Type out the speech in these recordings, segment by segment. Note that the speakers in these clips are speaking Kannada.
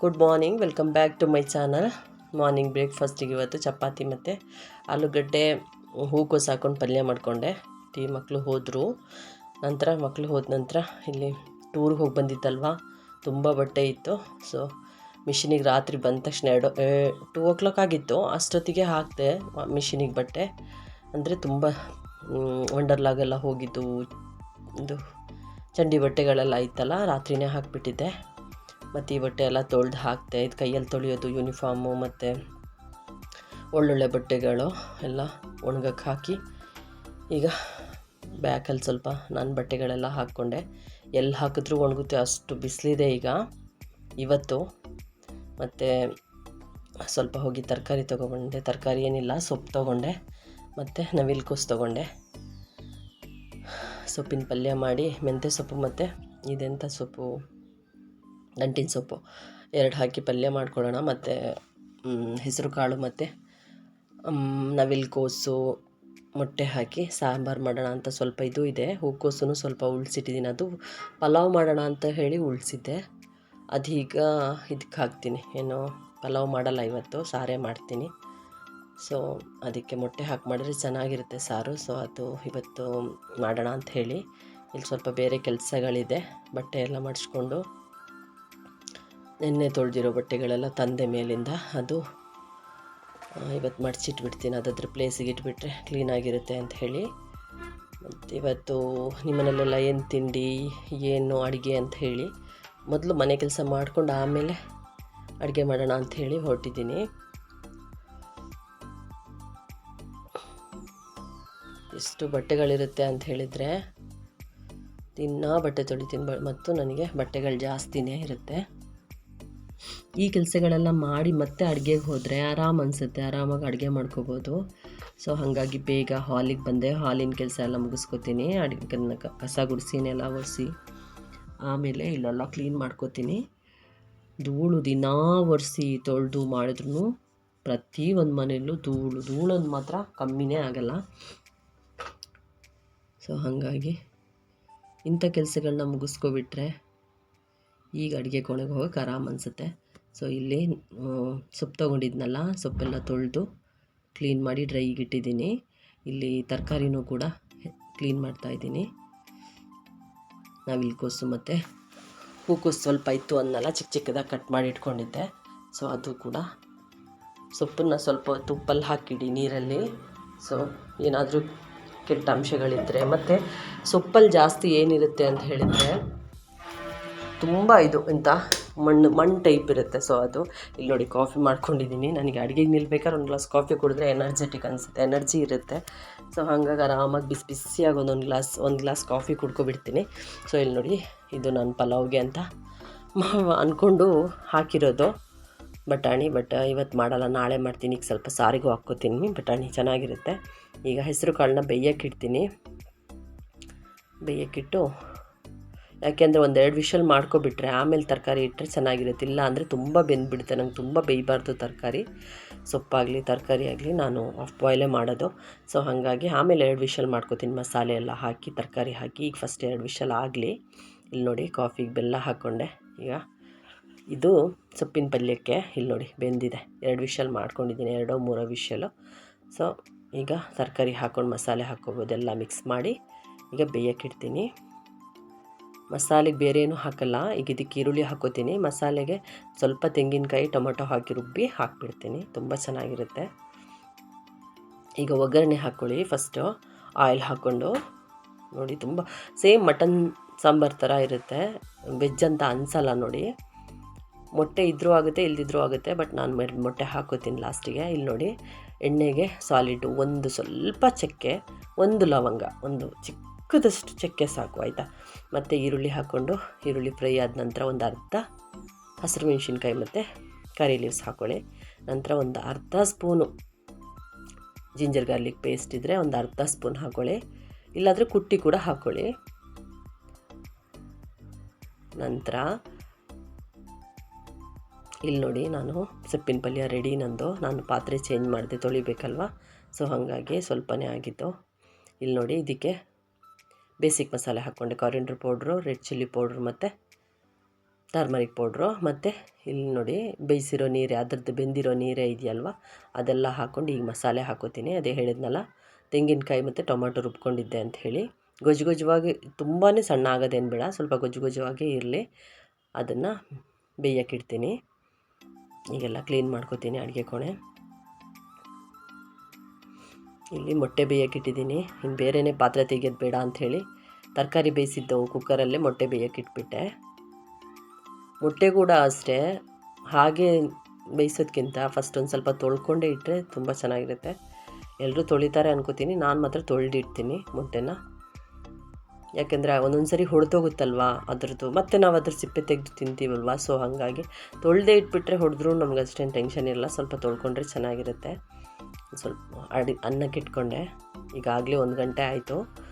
Good morning welcome back to my channel morning ಬ್ರೇಕ್ಫಾಸ್ಟಿಗೆ ಇವತ್ತು ಚಪಾತಿ ಮತ್ತು ಆಲೂಗಡ್ಡೆ ಹೂಕೋಸು ಹಾಕೊಂಡು ಪಲ್ಯ ಮಾಡಿಕೊಂಡೆ. ಟೀ ಮಕ್ಕಳು ಹೋದರು. ನಂತರ ಮಕ್ಕಳು ಹೋದ ನಂತರ ಇಲ್ಲಿ ಟೂರ್ಗೆ ಹೋಗಿ ಬಂದಿತ್ತಲ್ವ? ತುಂಬ ಬಟ್ಟೆ ಇತ್ತು. ಸೊ ಮಿಷಿನಿಗೆ ರಾತ್ರಿ ಬಂದ ತಕ್ಷಣ ಎರಡು ಟೂ ಓ ಕ್ಲಾಕ್ ಆಗಿತ್ತು. ಅಷ್ಟೊತ್ತಿಗೆ ಹಾಕಿದೆ ಮಿಷಿನಿಗೆ ಬಟ್ಟೆ. ಅಂದರೆ ತುಂಬ ವಂಡರ್ಲಾಗೆಲ್ಲ ಹೋಗಿದ್ದು. ಇದು ಚಂಡಿ ಬಟ್ಟೆಗಳೆಲ್ಲ ಇತ್ತಲ್ಲ ರಾತ್ರಿನೇ ಹಾಕಿಬಿಟ್ಟಿದ್ದೆ. ಮತ್ತು ಈ ಬಟ್ಟೆ ಎಲ್ಲ ತೊಳೆದು ಹಾಕ್ತೆ, ಇದು ಕೈಯಲ್ಲಿ ತೊಳೆಯೋದು ಯೂನಿಫಾರ್ಮು ಮತ್ತು ಒಳ್ಳೊಳ್ಳೆ ಬಟ್ಟೆಗಳು ಎಲ್ಲ ಒಣಗಕ್ಕೆ ಹಾಕಿ, ಈಗ ಬ್ಯಾಕಲ್ಲಿ ಸ್ವಲ್ಪ ನನ್ನ ಬಟ್ಟೆಗಳೆಲ್ಲ ಹಾಕ್ಕೊಂಡೆ. ಎಲ್ಲಿ ಹಾಕಿದ್ರು ಒಣಗುತ್ತೆ, ಅಷ್ಟು ಬಿಸಿಲಿದೆ ಈಗ. ಇವತ್ತು ಮತ್ತು ಸ್ವಲ್ಪ ಹೋಗಿ ತರಕಾರಿ ತೊಗೊಬಂದೆ ತರಕಾರಿ ಏನಿಲ್ಲ, ಸೊಪ್ಪು ತೊಗೊಂಡೆ, ಮತ್ತು ನವಿಲ್ಕೋಸು ತೊಗೊಂಡೆ. ಸೊಪ್ಪಿನ ಪಲ್ಯ ಮಾಡಿ, ಮೆಂತ್ಯ ಸೊಪ್ಪು ಮತ್ತು ಇದೆಂಥ ಸೊಪ್ಪು? ದಂಟಿನ ಸೊಪ್ಪು ಎರಡು ಹಾಕಿ ಪಲ್ಯ ಮಾಡ್ಕೊಳ್ಳೋಣ ಮತ್ತು ಹೆಸರು ಕಾಳು ಮತ್ತು ನವಿಲ್ಕೋಸು ಮೊಟ್ಟೆ ಹಾಕಿ ಸಾಂಬಾರು ಮಾಡೋಣ ಅಂತ ಸ್ವಲ್ಪ ಇದು ಇದೆ. ಹೂಕೋಸು ಸ್ವಲ್ಪ ಉಳಿಸಿಟ್ಟಿದ್ದೀನಿ ಅದು ಪಲಾವ್ ಮಾಡೋಣ ಅಂತ ಹೇಳಿ ಉಳಿಸಿದ್ದೆ. ಅದೀಗ ಇದಕ್ಕೆ ಹಾಕ್ತೀನಿ. ಏನು ಪಲಾವ್ ಮಾಡಲ್ಲ ಇವತ್ತು, ಸಾರೇ ಮಾಡ್ತೀನಿ. ಸೊ ಅದಕ್ಕೆ ಮೊಟ್ಟೆ ಹಾಕಿ ಮಾಡಿದ್ರೆ ಚೆನ್ನಾಗಿರುತ್ತೆ ಸಾರು. ಸೊ ಅದು ಇವತ್ತು ಮಾಡೋಣ ಅಂತ ಹೇಳಿ. ಇಲ್ಲಿ ಸ್ವಲ್ಪ ಬೇರೆ ಕೆಲಸಗಳಿದೆ. ಬಟ್ಟೆ ಎಲ್ಲ ಮಾಡಿಸ್ಕೊಂಡು ನೆನ್ನೆ ತೊಳೆದಿರೋ ಬಟ್ಟೆಗಳೆಲ್ಲ ತಂದೆ ಮೇಲಿಂದ ಅದು ಇವತ್ತು ಮಡಚಿಟ್ಬಿಡ್ತೀನಿ. ಅದಾದ್ರ ಪ್ಲೇಸಿಗೆ ಇಟ್ಬಿಟ್ರೆ ಕ್ಲೀನಾಗಿರುತ್ತೆ ಅಂತ ಹೇಳಿ. ಮತ್ತು ಇವತ್ತು ನಿಮ್ಮನೆಲ್ಲೆಲ್ಲ ಏನು ತಿಂಡಿ, ಏನು ಅಡುಗೆ ಅಂತ ಹೇಳಿ ಮೊದಲು ಮನೆ ಕೆಲಸ ಮಾಡಿಕೊಂಡು ಆಮೇಲೆ ಅಡುಗೆ ಮಾಡೋಣ ಅಂತ ಹೇಳಿ ಹೊರಟಿದ್ದೀನಿ. ಎಷ್ಟು ಬಟ್ಟೆಗಳಿರುತ್ತೆ ಅಂತ ಹೇಳಿದರೆ ದಿನಾ ಬಟ್ಟೆ ತೊಳಿತೀನಿ ಮತ್ತು ನನಗೆ ಬಟ್ಟೆಗಳು ಜಾಸ್ತಿನೇ ಇರುತ್ತೆ. ಈ ಕೆಲಸಗಳೆಲ್ಲ ಮಾಡಿ ಮತ್ತೆ ಅಡುಗೆಗೆ ಹೋದರೆ ಆರಾಮ್ ಅನಿಸುತ್ತೆ, ಆರಾಮಾಗಿ ಅಡುಗೆ ಮಾಡ್ಕೋಬೋದು. ಸೊ ಹಾಗಾಗಿ ಬೇಗ ಹಾಲಿಗೆ ಬಂದೆ. ಹಾಲಿನ ಕೆಲಸ ಎಲ್ಲ ಮುಗಿಸ್ಕೊತೀನಿ. ಅಡುಗೆ ಕಸ ಗುಡಿಸಿ, ನೆಲ ಒರೆಸಿ, ಆಮೇಲೆ ಇಲ್ಲೆಲ್ಲ ಕ್ಲೀನ್ ಮಾಡ್ಕೋತೀನಿ. ಧೂಳು ದಿನಾ ಒರೆಸಿ ತೊಳೆದು ಮಾಡಿದ್ರು ಪ್ರತಿ ಒಂದು ಮನೆಯಲ್ಲೂ ಧೂಳು ಧೂಳೊಂದು ಮಾತ್ರ ಕಮ್ಮಿನೇ ಆಗಲ್ಲ. ಸೊ ಹಾಗಾಗಿ ಇಂಥ ಕೆಲಸಗಳನ್ನ ಮುಗಿಸ್ಕೊಬಿಟ್ರೆ ಈಗ ಅಡುಗೆ ಕೋಣೆಗೆ ಹೋಗೋಕೆ ಆರಾಮ್ ಅನಿಸುತ್ತೆ. ಸೊ ಇಲ್ಲಿ ಸೊಪ್ಪು ತೊಗೊಂಡಿದ್ನಲ್ಲ, ಸೊಪ್ಪೆಲ್ಲ ತೊಳೆದು ಕ್ಲೀನ್ ಮಾಡಿ ಡ್ರೈಗೆ ಇಟ್ಟಿದ್ದೀನಿ. ಇಲ್ಲಿ ತರಕಾರಿನೂ ಕೂಡ ಕ್ಲೀನ್ ಮಾಡ್ತಾಯಿದ್ದೀನಿ ನಾವಿಲ್ಕೋಸು ಮತ್ತು ಹೂಕೋಸು ಸ್ವಲ್ಪ ಇತ್ತು ಅನ್ನಲ್ಲ, ಚಿಕ್ಕ ಚಿಕ್ಕದಾಗಿ ಕಟ್ ಮಾಡಿ ಇಟ್ಕೊಂಡಿದ್ದೆ. ಸೊ ಅದು ಕೂಡ ಸೊಪ್ಪನ್ನು ಸ್ವಲ್ಪ ತುಪ್ಪಲ್ಲಿ ಹಾಕಿಡಿ ನೀರಲ್ಲಿ. ಸೊ ಏನಾದರೂ ಕೆಟ್ಟ ಅಂಶಗಳಿದ್ದರೆ ಮತ್ತು ಸೊಪ್ಪಲ್ಲಿ ಜಾಸ್ತಿ ಏನಿರುತ್ತೆ ಅಂತ ಹೇಳಿದರೆ, ತುಂಬ ಇದು ಎಂಥ ಮಣ್ಣು ಮಣ್ಣು ಟೈಪ್ ಇರುತ್ತೆ. ಸೊ ಅದು ಇಲ್ಲಿ ನೋಡಿ ಕಾಫಿ ಮಾಡ್ಕೊಂಡಿದ್ದೀನಿ ನನಗೆ ಅಡುಗೆಗೆ ನಿಲ್ಬೇಕಾದ್ರೆ ಒಂದು ಗ್ಲಾಸ್ ಕಾಫಿ ಕುಡಿದ್ರೆ ಎನರ್ಜೆಟಿಕ್ ಅನಿಸುತ್ತೆ. ಎನರ್ಜಿ ಇರುತ್ತೆ. ಸೊ ಹಾಗಾಗಿ ಆರಾಮಾಗಿ ಬಿಸಿ ಬಿಸಿಯಾಗಿ ಒಂದೊಂದು ಗ್ಲಾಸ್ ಒಂದು ಗ್ಲಾಸ್ ಕಾಫಿ ಕುಡ್ಕೊಬಿಡ್ತೀನಿ. ಸೊ ಇಲ್ಲಿ ನೋಡಿ ಇದು ನಾನು ಪಲಾವ್ಗೆ ಅಂತ ಅಂದ್ಕೊಂಡು ಹಾಕಿರೋದು. ಬಟಾಣಿ ಬಟ್ ಇವತ್ತು ಮಾಡಲ್ಲ. ನಾಳೆ ಮಾಡ್ತೀನಿ. ಈಗ ಸ್ವಲ್ಪ ಸಾರಿಗೂ ಹಾಕ್ಕೋತೀನಿ. ಬಟಾಣಿ ಚೆನ್ನಾಗಿರುತ್ತೆ. ಈಗ ಹೆಸರು ಕಾಳನ್ನ ಬೇಯಕ್ಕಿಡ್ತೀನಿ ಬೇಯಕ್ಕಿಟ್ಟು ಯಾಕೆಂದರೆ ಒಂದೆರಡು ವಿಷಲ್ ಮಾಡ್ಕೊಬಿಟ್ರೆ ಆಮೇಲೆ ತರಕಾರಿ ಇಟ್ಟರೆ ಚೆನ್ನಾಗಿರುತ್ತೆ. ಇಲ್ಲ ಅಂದರೆ ತುಂಬ ಬೆಂದುಬಿಡುತ್ತೆ. ನಂಗೆ ತುಂಬ ಬೇಯಬಾರ್ದು ತರಕಾರಿ. ಸೊಪ್ಪಾಗಲಿ, ತರಕಾರಿ ಆಗಲಿ ನಾನು ಆಫ್ ಬಾಯ್ಲೇ ಮಾಡೋದು. ಸೊ ಹಾಗಾಗಿ ಆಮೇಲೆ ಎರಡು ವಿಷಲ್ ಮಾಡ್ಕೋತೀನಿ. ಮಸಾಲೆ ಎಲ್ಲ ಹಾಕಿ, ತರಕಾರಿ ಹಾಕಿ. ಈಗ ಫಸ್ಟ್ ಎರಡು ವಿಷಲ್ ಆಗಲಿ. ಇಲ್ಲಿ ನೋಡಿ ಕಾಫಿಗೆ ಬೆಲ್ಲ ಹಾಕ್ಕೊಂಡೆ ಈಗ ಇದು ಸೊಪ್ಪಿನ ಪಲ್ಯಕ್ಕೆ ಇಲ್ಲಿ ನೋಡಿ ಬೆಂದಿದೆ. ಎರಡು ವಿಷಲ್ ಮಾಡ್ಕೊಂಡಿದ್ದೀನಿ. ಎರಡೋ ಮೂರೋ ವಿಷಲು. ಸೊ ಈಗ ತರಕಾರಿ ಹಾಕ್ಕೊಂಡು ಮಸಾಲೆ ಹಾಕ್ಕೋಬೋದು. ಎಲ್ಲ ಮಿಕ್ಸ್ ಮಾಡಿ. ಈಗ ಬೇಯಕ್ಕಿಡ್ತೀನಿ ಮಸಾಲೆಗೆ ಬೇರೆ ಹಾಕಲ್ಲ. ಈಗ ಇದಕ್ಕೆ ಈರುಳ್ಳಿ ಹಾಕೋತೀನಿ. ಮಸಾಲೆಗೆ ಸ್ವಲ್ಪ ತೆಂಗಿನಕಾಯಿ, ಟೊಮೊಟೊ ಹಾಕಿ ರುಬ್ಬಿ ಹಾಕಿಬಿಡ್ತೀನಿ. ತುಂಬ ಚೆನ್ನಾಗಿರುತ್ತೆ. ಈಗ ಒಗ್ಗರಣೆ ಹಾಕ್ಕೊಳ್ಳಿ ಫಸ್ಟು ಆಯಿಲ್ ಹಾಕ್ಕೊಂಡು ನೋಡಿ ತುಂಬ, ಸೇಮ್ ಮಟನ್ ಸಾಂಬಾರು ಥರ ಇರುತ್ತೆ. ವೆಜ್ ಅಂತ ಅನ್ಸಲ್ಲ ನೋಡಿ. ಮೊಟ್ಟೆ ಇದ್ದರೂ ಆಗುತ್ತೆ, ಇಲ್ದಿದ್ರೂ ಆಗುತ್ತೆ ಬಟ್ ನಾನು ಮೊಟ್ಟೆ ಹಾಕೋತೀನಿ ಲಾಸ್ಟಿಗೆ. ಇಲ್ಲಿ ನೋಡಿ, ಎಣ್ಣೆಗೆ ಸಾಲಿಡು ಒಂದು ಸ್ವಲ್ಪ ಚಕ್ಕೆ, ಒಂದು ಲವಂಗ, ಒಂದು ಚಿಕ್ಕದಷ್ಟು ಚಕ್ಕೆ ಸಾಕು, ಆಯಿತಾ? ಮತ್ತು ಈರುಳ್ಳಿ ಹಾಕ್ಕೊಂಡು, ಈರುಳ್ಳಿ ಫ್ರೈ ಆದ ನಂತರ ಒಂದು ಅರ್ಧ ಹಸಿರು ಮೆಣಸಿನ್ಕಾಯಿ ಮತ್ತು ಕರಿ ಲೀವ್ಸ್ ಹಾಕ್ಕೊಳ್ಳಿ ನಂತರ ಒಂದು ಅರ್ಧ ಸ್ಪೂನು ಜಿಂಜರ್ ಗಾರ್ಲಿಕ್ ಪೇಸ್ಟ್ ಇದ್ದರೆ ಒಂದು ಅರ್ಧ ಸ್ಪೂನ್ ಹಾಕ್ಕೊಳ್ಳಿ ಇಲ್ಲಾದರೆ ಕುಟ್ಟಿ ಕೂಡ ಹಾಕ್ಕೊಳ್ಳಿ ನಂತರ ಇಲ್ಲಿ ನೋಡಿ, ನಾನು ಸೊಪ್ಪಿನ ಪಲ್ಯ ರೆಡಿ ನಂದು. ನಾನು ಪಾತ್ರೆ ಚೇಂಜ್ ಮಾಡಿದೆ ತೊಳಿಬೇಕಲ್ವ? ಸೊ ಹಾಗಾಗಿ ಸ್ವಲ್ಪನೇ ಆಗಿತ್ತು ಇಲ್ಲಿ ನೋಡಿ, ಇದಕ್ಕೆ ಬೇಸಿಕ್ ಮಸಾಲೆ ಹಾಕ್ಕೊಂಡೆ. Coriander powder, red chilli powder ಮತ್ತು ಟರ್ಮರಿಕ್ ಪೌಡ್ರು ಮತ್ತು ಇಲ್ಲಿ ನೋಡಿ ಬೇಯಿಸಿರೋ ನೀರೆ, ಅದ್ರದ್ದು ಬೆಂದಿರೋ ನೀರೇ ಇದೆಯಲ್ವ? ಅದೆಲ್ಲ ಹಾಕ್ಕೊಂಡು ಈಗ ಮಸಾಲೆ ಹಾಕೋತೀನಿ. ಅದೇ ಹೇಳಿದ್ನಲ್ಲ, ತೆಂಗಿನಕಾಯಿ ಮತ್ತು ಟೊಮಾಟೊ ರುಬ್ಕೊಂಡಿದ್ದೆ ಅಂತ ಹೇಳಿ. ಗೊಜ್ಜು ಗೊಜ್ಜುವಾಗಿ ತುಂಬಾ ಸಣ್ಣ ಆಗೋದೇನು ಬೇಡ, ಸ್ವಲ್ಪ ಗೊಜ್ಜು ಗೊಜ್ಜುವಾಗೇ ಇರಲಿ. ಅದನ್ನು ಬೇಯಕ್ಕಿಡ್ತೀನಿ ಈಗೆಲ್ಲ ಕ್ಲೀನ್ ಮಾಡ್ಕೋತೀನಿ ಅಡುಗೆ ಕೋಣೆ. ಇಲ್ಲಿ ಮೊಟ್ಟೆ ಬೇಯಕ್ಕಿಟ್ಟಿದ್ದೀನಿ ಇನ್ನು ಬೇರೆನೇ ಪಾತ್ರೆ ತೆಗೆಯೋದು ಬೇಡ ಅಂಥೇಳಿ ತರಕಾರಿ ಬೇಯಿಸಿದ್ದವು, ಕುಕ್ಕರಲ್ಲೇ ಮೊಟ್ಟೆ ಬೇಯಕ್ಕಿಟ್ಬಿಟ್ಟೆ ಮೊಟ್ಟೆ ಕೂಡ ಅಷ್ಟೇ, ಹಾಗೆ ಬೇಯಿಸೋದ್ಕಿಂತ ಫಸ್ಟ್ ಒಂದು ಸ್ವಲ್ಪ ತೊಳ್ಕೊಂಡೇ ಇಟ್ಟರೆ ತುಂಬ ಚೆನ್ನಾಗಿರುತ್ತೆ. ಎಲ್ಲರೂ ತೊಳಿತಾರೆ ಅನ್ಕೋತೀನಿ, ನಾನು ಮಾತ್ರ ತೊಳೆದಿಡ್ತೀನಿ ಮೊಟ್ಟೆನ. ಯಾಕೆಂದರೆ ಒಂದೊಂದು ಸರಿ ಹೊಡೆದೋಗುತ್ತಲ್ವ ಅದರದ್ದು, ಮತ್ತೆ ನಾವು ಅದ್ರ ಸಿಪ್ಪೆ ತೆಗೆದು ತಿಂತೀವಲ್ವ ಸೊ ಹಾಗಾಗಿ ತೊಳೆದೇ ಇಟ್ಬಿಟ್ರೆ ಹೊಡೆದ್ರೂ ನಮ್ಗೆ ಅಷ್ಟೇನು ಟೆನ್ಷನ್ ಇರಲ್ಲ ಸ್ವಲ್ಪ ತೊಳ್ಕೊಂಡ್ರೆ ಚೆನ್ನಾಗಿರುತ್ತೆ. ಸ್ವಲ್ಪ ಅಡಿ ಅನ್ನಕ್ಕೆ ಇಟ್ಕೊಂಡೆ. ಈಗಾಗಲೇ ಒಂದು ಗಂಟೆ ಆಯಿತು.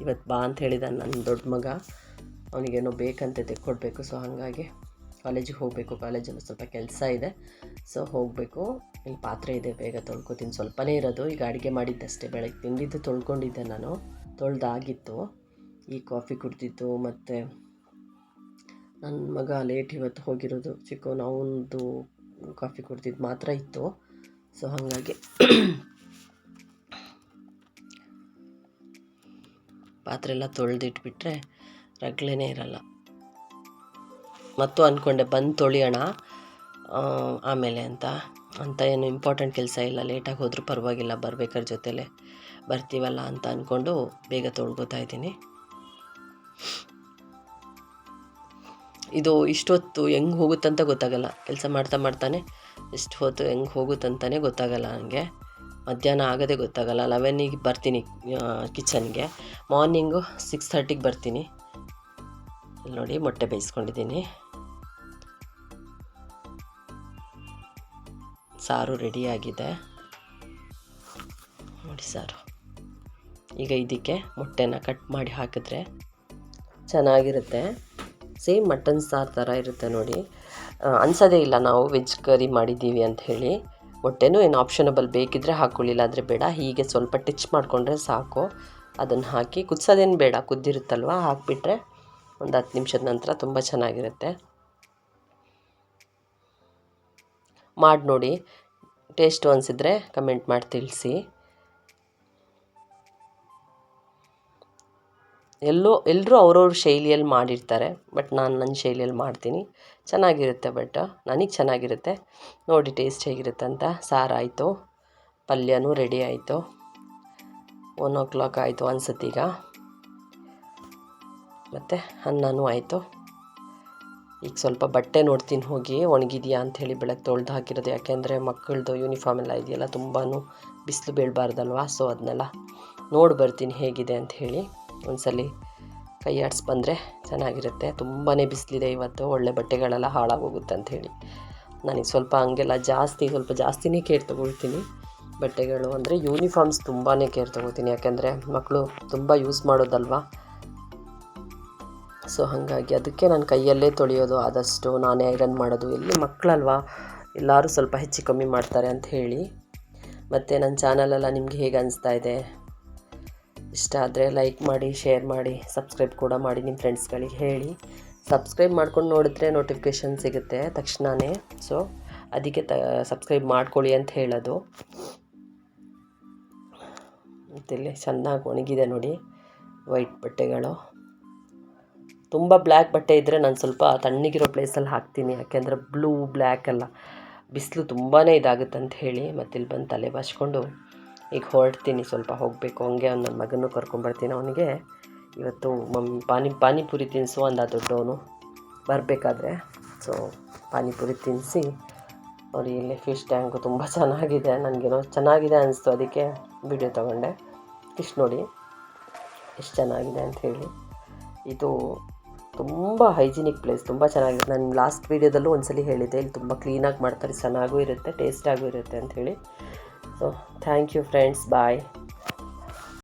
ಇವತ್ತು ಬಾ ಅಂತ ಹೇಳಿದ ನನ್ನ ದೊಡ್ಡ ಮಗ. ಅವನಿಗೇನೋ ಬೇಕಂತ ತೆಕ್ಕೊಡ್ಬೇಕು ಸೊ ಹಾಗಾಗಿ ಕಾಲೇಜಿಗೆ ಹೋಗಬೇಕು. ಕಾಲೇಜಲ್ಲಿ ಸ್ವಲ್ಪ ಕೆಲಸ ಇದೆ ಸೊ ಹೋಗಬೇಕು. ಇಲ್ಲಿ ಪಾತ್ರೆ ಇದೆ, ಬೇಗ ತೊಳ್ಕೊತೀನಿ. ಸ್ವಲ್ಪನೇ ಇರೋದು. ಈಗ ಅಡುಗೆ ಮಾಡಿದ್ದಷ್ಟೇ ಬೆಳಗ್ಗೆ ತಿಂಡಿದ್ದು ತೊಳ್ಕೊಂಡಿದ್ದೆ ನಾನು. ತೊಳೆದಾಗಿತ್ತು. ಈ ಕಾಫಿ ಕುಡ್ದಿದ್ದು ಮತ್ತು ನನ್ನ ಮಗ ಲೇಟ್ ಇವತ್ತು ಹೋಗಿರೋದು. ಚಿಕ್ಕವನು ಅವನದು ಕಾಫಿ ಕುಡ್ದಿದ್ದು ಮಾತ್ರ ಇತ್ತು. ಸೊ ಹಾಗಾಗಿ ಪಾತ್ರೆ ಎಲ್ಲ ತೊಳೆದಿಟ್ಬಿಟ್ರೆ ರಗ್ಲೇನೇ ಇರಲ್ಲ. ಮತ್ತು ಅಂದ್ಕೊಂಡೆ ಬಂದು ತೊಳಿಯೋಣ ಆಮೇಲೆ ಅಂತ. ಅಂತ ಏನು ಇಂಪಾರ್ಟೆಂಟ್ ಕೆಲಸ ಇಲ್ಲ ಲೇಟಾಗಿ ಹೋದರೂ ಪರವಾಗಿಲ್ಲ ಬರ್ಬೇಕಾದ್ರ ಜೊತೆಲೆ ಬರ್ತೀವಲ್ಲ ಅಂತ ಅಂದ್ಕೊಂಡು ಬೇಗ ತೊಳ್ಕೊತಾ ಇದ್ದೀನಿ. ಇದು ಇಷ್ಟೊತ್ತು ಹೆಂಗೆ ಹೋಗುತ್ತಂತ ಗೊತ್ತಾಗಲ್ಲ. ಕೆಲಸ ಮಾಡ್ತಾ ಮಾಡ್ತಾನೆ ಎಷ್ಟು ಹೊತ್ತು ಹೆಂಗೆ ಹೋಗುತ್ತಂತಲೇ ಗೊತ್ತಾಗಲ್ಲ ನನಗೆ ಮಧ್ಯಾಹ್ನ ಆಗೋದೇ ಗೊತ್ತಾಗಲ್ಲ. ಲೆವೆನಿಗೆ ಬರ್ತೀನಿ ಕಿಚನ್ಗೆ ಮಾರ್ನಿಂಗು ಸಿಕ್ಸ್ ಥರ್ಟಿಗೆ ಬರ್ತೀನಿ. ಇಲ್ಲಿ ನೋಡಿ ಮೊಟ್ಟೆ ಬೇಯಿಸ್ಕೊಂಡಿದ್ದೀನಿ. ಸಾರು ರೆಡಿಯಾಗಿದೆ ನೋಡಿ ಸಾರು. ಈಗ ಇದಕ್ಕೆ ಮೊಟ್ಟೆನ ಕಟ್ ಮಾಡಿ ಹಾಕಿದ್ರೆ ಚೆನ್ನಾಗಿರುತ್ತೆ. ಸೇಮ್ ಮಟನ್ ಸಾರು ಥರ ಇರುತ್ತೆ ನೋಡಿ. ಅನ್ಸೋದೇ ಇಲ್ಲ ನಾವು ವೆಜ್ ಕರಿ ಮಾಡಿದ್ದೀವಿ ಅಂತ ಹೇಳಿ. ಹೊಟ್ಟೆನೂ ಏನು ಆಪ್ಷನಬಲ್ ಬೇಕಿದ್ರೆ ಹಾಕ್ಕೊಳ್ಳಿಲ್ಲ ಆದರೆ ಬೇಡ. ಹೀಗೆ ಸ್ವಲ್ಪ ಟಿಚ್ ಮಾಡಿಕೊಂಡ್ರೆ ಸಾಕು. ಅದನ್ನು ಹಾಕಿ ಕುದಿಸೋದೇನು ಬೇಡ. ಕುದ್ದಿರುತ್ತಲ್ವ? ಹಾಕಿಬಿಟ್ರೆ ಒಂದು ಹತ್ತು ನಿಮಿಷದ ನಂತರ ತುಂಬ ಚೆನ್ನಾಗಿರುತ್ತೆ. ಮಾಡಿ ನೋಡಿ ಟೇಸ್ಟು ಅನಿಸಿದ್ರೆ ಕಮೆಂಟ್ ಮಾಡಿ ತಿಳಿಸಿ. ಎಲ್ಲೋ ಎಲ್ಲರೂ ಅವ್ರವ್ರ ಶೈಲಿಯಲ್ಲಿ ಮಾಡಿರ್ತಾರೆ, ಬಟ್ ನಾನು ನನ್ನ ಶೈಲಿಯಲ್ಲಿ ಮಾಡ್ತೀನಿ. ಚೆನ್ನಾಗಿರುತ್ತೆ ಬಟ್ ನನಗೆ ಚೆನ್ನಾಗಿರುತ್ತೆ. ನೋಡಿ ಟೇಸ್ಟ್ ಹೇಗಿರುತ್ತೆ ಅಂತ. ಸಾರಾಯಿತು ಪಲ್ಯನೂ ರೆಡಿ ಆಯಿತು. ಒನ್ ಓ ಕ್ಲಾಕ್ ಆಯಿತು ಅನ್ಸತ್ತೀಗ ಮತ್ತು ಅನ್ನನೂ ಆಯಿತು. ಈಗ ಸ್ವಲ್ಪ ಬಟ್ಟೆ ನೋಡ್ತೀನಿ ಹೋಗಿ, ಒಣಗಿದೆಯಾ ಅಂಥೇಳಿ ಬೆಳಗ್ಗೆ ತೊಳೆದು ಹಾಕಿರೋದು. ಯಾಕೆಂದರೆ ಮಕ್ಕಳದು ಯೂನಿಫಾರ್ಮ್ ಎಲ್ಲ ಇದೆಯಲ್ಲ ತುಂಬಾ ಬಿಸಿಲು ಬೀಳಬಾರ್ದಲ್ವಾ? ಸೊ ಅದನ್ನೆಲ್ಲ ನೋಡಿ ಬರ್ತೀನಿ ಹೇಗಿದೆ ಅಂತ ಹೇಳಿ. ಒಂದ್ಸಲಿ ಕೈ ಆಡಿಸ್ ಬಂದರೆ ಚೆನ್ನಾಗಿರುತ್ತೆ. ತುಂಬಾ ಬಿಸಿಲಿದೆ ಇವತ್ತು, ಒಳ್ಳೆ ಬಟ್ಟೆಗಳೆಲ್ಲ ಹಾಳಾಗೋಗುತ್ತೆ ಅಂಥೇಳಿ ನನಗೆ ಸ್ವಲ್ಪ ಹಂಗೆಲ್ಲ ಜಾಸ್ತಿ, ಸ್ವಲ್ಪ ಜಾಸ್ತಿನೇ ಕೇರ್ ತೊಗೊಳ್ತೀನಿ. ಬಟ್ಟೆಗಳು ಅಂದರೆ ಯೂನಿಫಾರ್ಮ್ಸ್ ತುಂಬಾ ಕೇರ್ ತೊಗೋತೀನಿ ಯಾಕೆಂದರೆ ಮಕ್ಕಳು ತುಂಬ ಯೂಸ್ ಮಾಡೋದಲ್ವಾ? ಸೊ ಹಾಗಾಗಿ ಅದಕ್ಕೆ ನಾನು ಕೈಯಲ್ಲೇ ತೊಳೆಯೋದು, ಆದಷ್ಟು ನಾನೇ ಐರನ್ ಮಾಡೋದು. ಎಲ್ಲಿ ಮಕ್ಕಳಲ್ವಾ ಎಲ್ಲರೂ ಸ್ವಲ್ಪ ಹೆಚ್ಚು ಕಮ್ಮಿ ಮಾಡ್ತಾರೆ ಅಂತ ಹೇಳಿ. ಮತ್ತು ನನ್ನ ಚಾನಲೆಲ್ಲ ನಿಮಗೆ ಹೇಗೆ ಅನಿಸ್ತಾ ಇದೆ? ಇಷ್ಟ ಆದರೆ ಲೈಕ್ ಮಾಡಿ ಶೇರ್ ಮಾಡಿ ಸಬ್ಸ್ಕ್ರೈಬ್ ಕೂಡ ಮಾಡಿ ನಿಮ್ಮ ಫ್ರೆಂಡ್ಸ್ಗಳಿಗೆ ಹೇಳಿ. ಸಬ್ಸ್ಕ್ರೈಬ್ ಮಾಡ್ಕೊಂಡು ನೋಡಿದ್ರೆ ನೋಟಿಫಿಕೇಷನ್ ಸಿಗುತ್ತೆ ತಕ್ಷಣವೇ ಸೊ ಅದಕ್ಕೆ ತ ಸಬ್ಸ್ಕ್ರೈಬ್ ಮಾಡ್ಕೊಳ್ಳಿ ಅಂತ ಹೇಳೋದು. ಮತ್ತಿಲ್ಲಿ ಚೆನ್ನಾಗಿ ಒಣಗಿದೆ ನೋಡಿ ವೈಟ್ ಬಟ್ಟೆಗಳು. ತುಂಬ ಬ್ಲ್ಯಾಕ್ ಬಟ್ಟೆ ಇದ್ದರೆ ನಾನು ಸ್ವಲ್ಪ ತಣ್ಣಗಿರೋ ಪ್ಲೇಸಲ್ಲಿ ಹಾಕ್ತೀನಿ. ಯಾಕೆಂದರೆ ಬ್ಲೂ ಬ್ಲ್ಯಾಕ್ ಎಲ್ಲ. ಬಿಸಿಲು ತುಂಬಾ ಇದಾಗುತ್ತೆ ಅಂತ ಹೇಳಿ ಮತ್ತಿಲ್ಲಿ ಬಂದು ತಲೆ ಬಾಚ್ಕೊಂಡು ಈಗ ಹೊರಡ್ತೀನಿ ಸ್ವಲ್ಪ ಹೋಗಬೇಕು. ಹಂಗೆ ಅವ್ನು ನನ್ನ ಮಗನೂ ಕರ್ಕೊಂಬರ್ತೀನಿ ಅವನಿಗೆ. ಇವತ್ತು ಮಮ್ಮಿ ಪಾನಿ, ಪಾನಿಪುರಿ ತಿನ್ನಿಸು ಅಂದ ದೊಡ್ಡವನು. ಬರಬೇಕಾದ್ರೆ. ಸೊ ಪಾನಿಪುರಿ ತಿನ್ನಿಸಿ ನೋಡಿ, ಇಲ್ಲಿ ಫಿಶ್ ಟ್ಯಾಂಕು ತುಂಬ ಚೆನ್ನಾಗಿದೆ. ನನಗೇನೋ ಚೆನ್ನಾಗಿದೆ ಅನಿಸ್ತು ಅದಕ್ಕೆ ವಿಡಿಯೋ ತೊಗೊಂಡೆ. ಫಿಶ್ ನೋಡಿ, ಎಷ್ಟು ಚೆನ್ನಾಗಿದೆ ಅಂತ ಹೇಳಿ. ಇದು ತುಂಬ ಹೈಜಿನಿಕ್ ಪ್ಲೇಸ್ ತುಂಬ ಚೆನ್ನಾಗಿದೆ. ನಾನು ಲಾಸ್ಟ್ ವೀಡಿಯೋದಲ್ಲೂ ಒಂದ್ಸಲಿ ಹೇಳಿದ್ದೆ. ಇಲ್ಲಿ ತುಂಬ ಕ್ಲೀನಾಗಿ ಮಾಡ್ತಾರೆ, ಚೆನ್ನಾಗೂ ಇರುತ್ತೆ ಟೇಸ್ಟಾಗೂ ಇರುತ್ತೆ ಅಂತ So, thank you, friends. Bye.